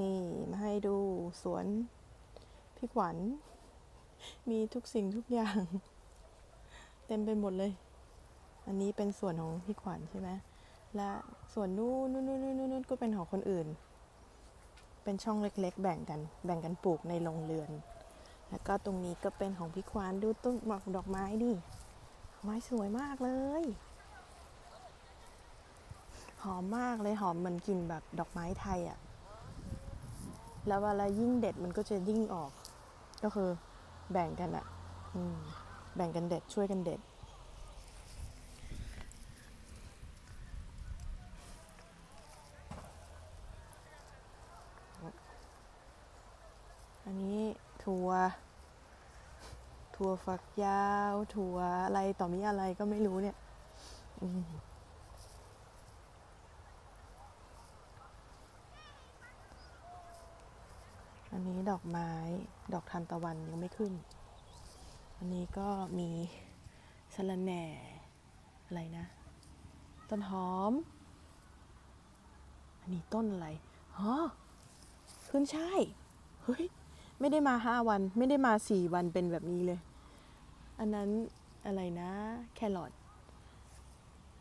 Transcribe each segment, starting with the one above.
นี่มาให้ดูสวนพี่ขวัญ มีทุกสิ่งทุกอย่าง เต็มไปหมดเลย อันนี้เป็นส่วนของพี่ขวัญใช่ไหมและส่วนนู้นนู้นนู้นนู้นก็เป็นของคนอื่น เป็นช่องเล็ก ๆ แบ่งกัน แบ่งกันปลูกในโรงเรือน แล้วก็ตรงนี้ก็เป็นของพี่ขวัญดูต้นหมอกดอกไม้ดิไม้สวยมากเลย หอมมากเลยหอมเหมันกลิ่นแบบดอกไม้ไทยอะ่ะ แล้วเวลายิ่งเด็ดมันก็จะยิ่งออก ก็คือแบ่งกันอะอแบ่งกันเด็ดช่วยกันเด็ด อันนี้ถั่ว ถั่วฝักยาว ถั่วอะไรต่อมีอะไรก็ไม่รู้เนี่ย อืม อันนี้ดอกไม้ดอกทานตะวันยังไม่ขึ้น อันนี้ก็มีสะระแหน่อะไรนะ ต้นหอม อันนี้ต้นอะไรฮะขึ้นใช่ายเฮ้ยไม่ได้มาห้าวัน ไม่ได้มาสี่วันเป็นแบบนี้เลย อันนั้นอะไรนะ แครอท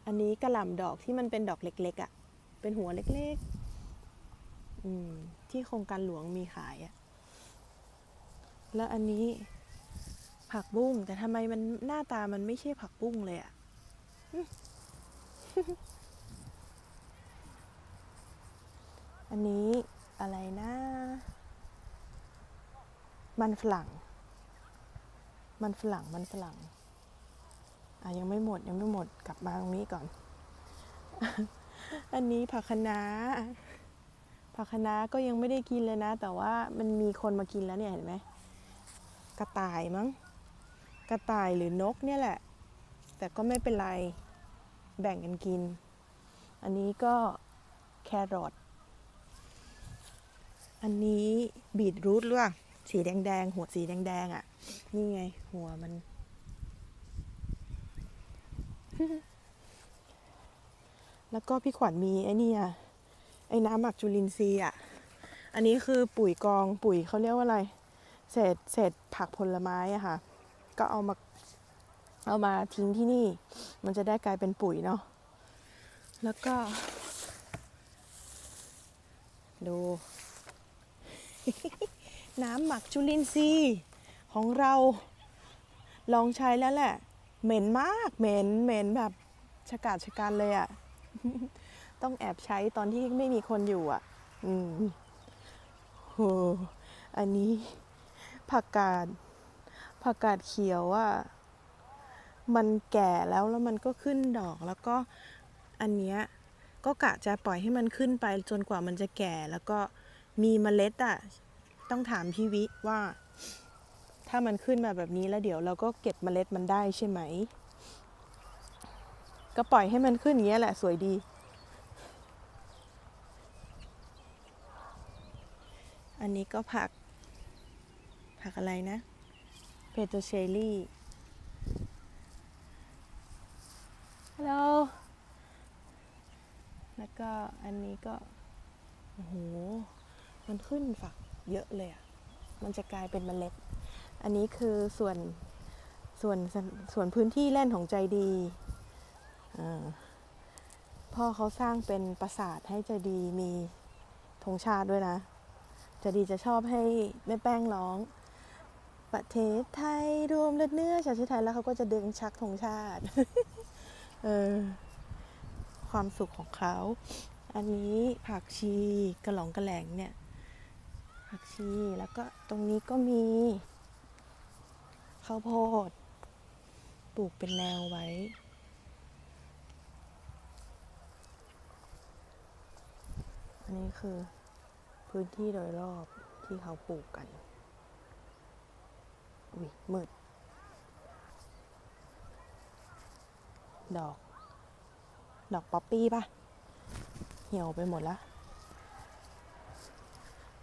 อันนี้กระหล่ำดอกที่มันเป็นดอกเล็กๆอะ่ะ เป็นหัวเล็กๆ อืม ที่โครงการหลวงมีขายอะแล้วอันนี้ผักบุ้งแต่ทำไมมันหน้าตามันไม่ใช่ผักบุ้งเลยอะ่ะอันนี้อะไรนะ มันฝรั่ง มันฝรั่ง มันฝรั่ง อะยังไม่หมดยังไม่หมดกลับมาตรงนี้ก่อน อันนี้ผักคะน้า ผักคะน้าก็ยังไม่ได้กินเลยนะ แต่ว่ามันมีคนมากินแล้วเนี่ยเห็นไหมกระต่ายมั้ง กระต่ายหรือนกเนี่ยแหละ แต่ก็ไม่เป็นไรแบ่งกันกิน อันนี้ก็แครอทอันนี้บีทรูทหรือเปล่าสีแดงๆหัวสีแดงๆอะ นี่ไง หัวมัน แล้วก็พี่ขวัญมีไอ้นี่อะ อ้น้ำหมักจุลินทรีย์อะ อันนี้คือปุ๋ยกองปุ๋ยเขาเรียกว่าอะไร เศษเศษผักผลไม้อะค่ะ ก็เอามาเอามาทิ้งที่นี่ มันจะได้กลายเป็นปุ๋ยเนาะ แล้วก็ ดู น้ำหมักจุลินทรีย์ของเรา ลองใช้แล้วแหละ เหม็นมาก เหม็น เหม็นแบบชะกาดชะกันเลยอะ่ะ ต้องแอบใช้ตอนที่ไม่มีคนอยู่อะ อืมโหอันนี้ผักกาดผักกาดเขียวอะ่ะมันแก่แล้วแล้วมันก็ขึ้นดอกแล้วก็อันเนี้ยก็กะจะปล่อยให้มันขึ้นไปจนกว่ามันจะแก่แล้วก็มีเมล็ดอะต้องถามพี่วิว่า ถ้ามันขึ้นมาแบบนี้แล้วเดี๋ยวเราก็เก็บเมล็ดมันได้ใช่ไหม ก็ปล่อยให้มันขึ้นอย่างเงี้ยแหละสวยดี อันนี้ก็ผัก ผักอะไรนะเพโตเชลลี่ฮัลโหลแล้วก็อันนี้ก็โอ้โหมันขึ้นฝักเยอะเลยอะ่ะ มันจะกลายเป็นเมล็ด อันนี้คือส่วนส่วนส่วนพื้นที่เล่นของใจดีพ่อเขาสร้างเป็นปราสาทให้ใจดีมีธงชาติด้วยนะ ใจดีจะชอบให้แม่แป้งร้อง ประเทศไทยรวมเลือดเนื้อชาติไทยแล้วเขาก็จะดึงชักธงชาติเออความสุขของเขา อันนี้ผักชีกระหล่องกระแหลงเนี่ย ผักชีแล้วก็ตรงนี้ก็มีข้าวโพดปลูกเป็นแนวไว้ อันนี้คือ พื้นที่โดยรอบที่เขาปลูกกันอุ้ยมืด ดอก ดอกป๊อปปี้ปะเหี่ยวไปหมดล้ว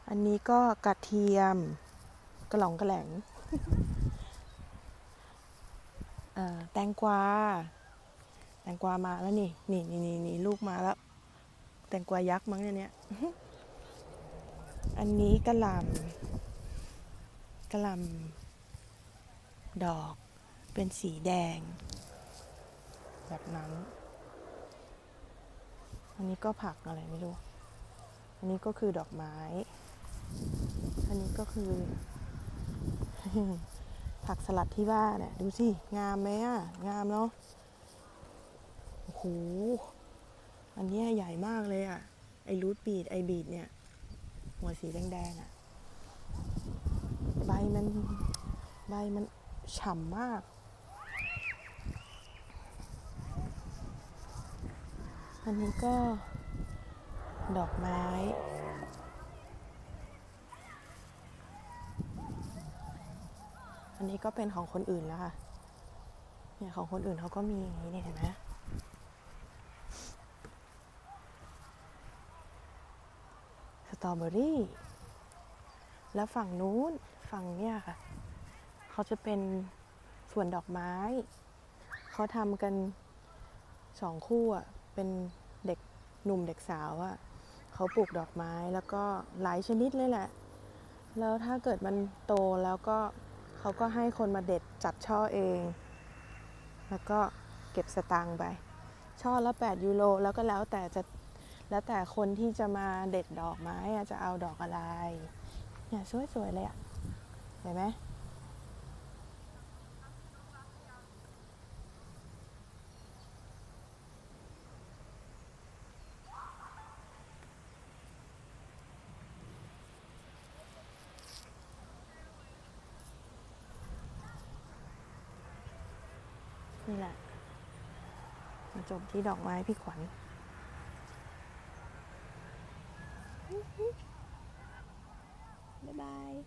อันนี้ก็กระเทียมกระหล่องกระแหลงแตงกวา แตงกวามาแล้วนี่ นี่นี่นี่นี่ลูกมาแล้ว แตงกวายักษ์มั้งเนี่ยเนี่ย อันนี้กระหลำกระหลำดอกเป็นสีแดง แบบนั้น อันนี้ก็ผักอะไรไม่รู้ อันนี้ก็คือดอกไม้ อันนี้ก็คือ ผักสลัดที่ว่าเนี่ยดูสิ งามไหมอะ งามเนาะโอ้โหอันนี้ใหญ่มากเลยอะ ไอรูทบีดไอบีดเนี่ย หัวสีแดงๆอะ ใบมันใบมันฉ่ำมาก อันนี้ก็ดอกไม้อันนี้ก็เป็นของคนอื่นแล้วค่ะ เนี่ยของคนอื่นเขาก็มีอย่างนี้เนี่ยเห็นไหม ตรอเบอรี่ แล้วฝั่งนู้นฝั่งเนี่ยค่ะ เขาจะเป็นส่วนดอกไม้ เขาทำกันสองคู่อะ เป็นเด็กหนุ่มเด็กสาวอะ เขาปลูกดอกไม้แล้วก็หลายชนิดเลยแหละ แล้วถ้าเกิดมันโตแล้วก็เขาก็ให้คนมาเด็ดจัดช่อเอง แล้วก็เก็บสตางค์ไป ช่อละ 8 ยูโรแล้วก็แล้วแต่จะ แล้วแต่คนที่จะมาเด็ดดอกไม้อะจะเอาดอกอะไรเนี่ยสวยๆเลยอะเห็นไหมนี่แหละมาจบที่ดอกไม้พี่ขวัญ Bye-bye.